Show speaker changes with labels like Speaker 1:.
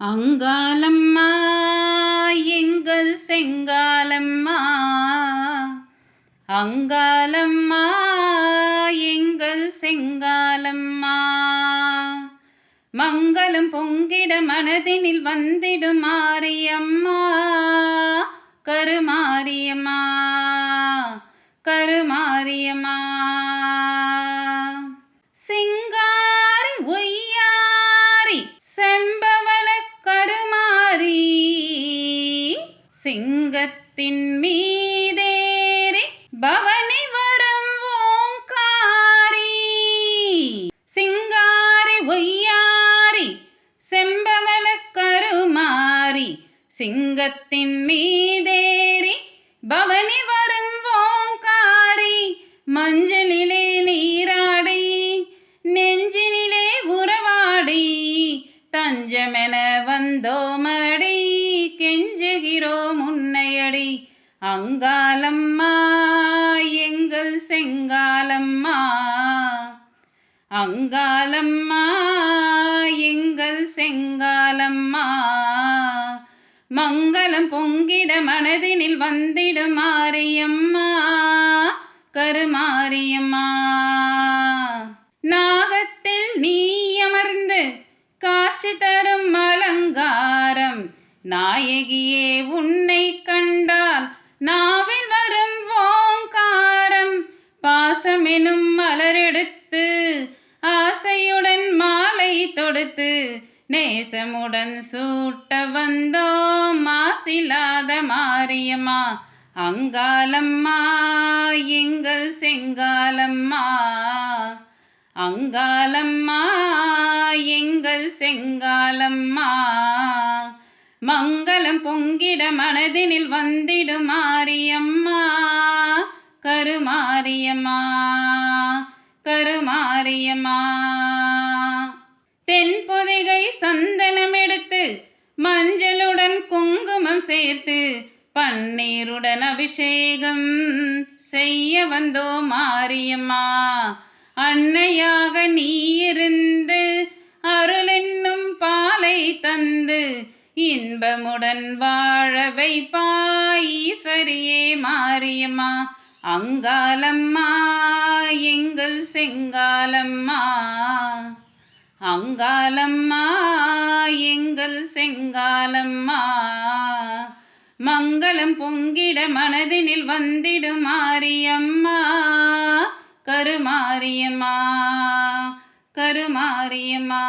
Speaker 1: அங்காலம்மா எங்கள் செங்காலம்மா அங்காலம்மா எங்கள் செங்காலம்மா மங்களம் பொங்கிட மனதினில் வந்திடும் மாரியம்மா. கருமாரியம்மா கருமாரியம்மா. சிங்கத்தின் மீதேறி பவனி வரம் ஓங்காரி சிங்காரி ஒய்யாரி. செம்பவள கருமாரி. சிங்கத்தின் மீதேறி பவனி வரும் ஓங்காரி மஞ்ச அங்காலம்மா எங்கள் செங்காலம்மா அங்காலம்மா எங்கள் செங்காலம்மா மங்களம் பொங்கிட மனதினில் வந்திடும் மாரியம்மா கருமாரியம்மா. நாகத்தில் நீ அமர்ந்து காட்சி தரும் அலங்காரம் நாயகியே உன்னை பாசமெனும் மலரெடுத்து ஆசையுடன் மாலை தொடுத்து நேசமுடன் சூட்ட வந்தோம் மாசில்லாத மாரியம்மா. அங்காலம்மா எங்கள் செங்காலம்மா அங்காலம்மா எங்கள் செங்காலம்மா மங்களம் பொங்கிட மனதினில் வந்திடும் மாரியம்மா. கருமாரியம்மா கருமாரியம்மா. தென்பொதிகை சந்தனம் எடுத்து மஞ்சளுடன் குங்குமம் சேர்த்து பன்னீருடன் அபிஷேகம் செய்ய வந்தோ மாரியம்மா. அன்னையாக நீ இருந்து அருளென்னும் பாலை தந்து இன்பமுடன் வாழ வைப்பாய் ஈஸ்வரியே மாரியம்மா. அங்காலம்மா எங்கள் செங்காலம்மா அங்காலம்மா எங்கள் செங்காலம்மா மங்களம் பொங்கிட மனதினில் வந்திடும் மாரியம்மா கருமாரியம்மா கருமாரியம்மா.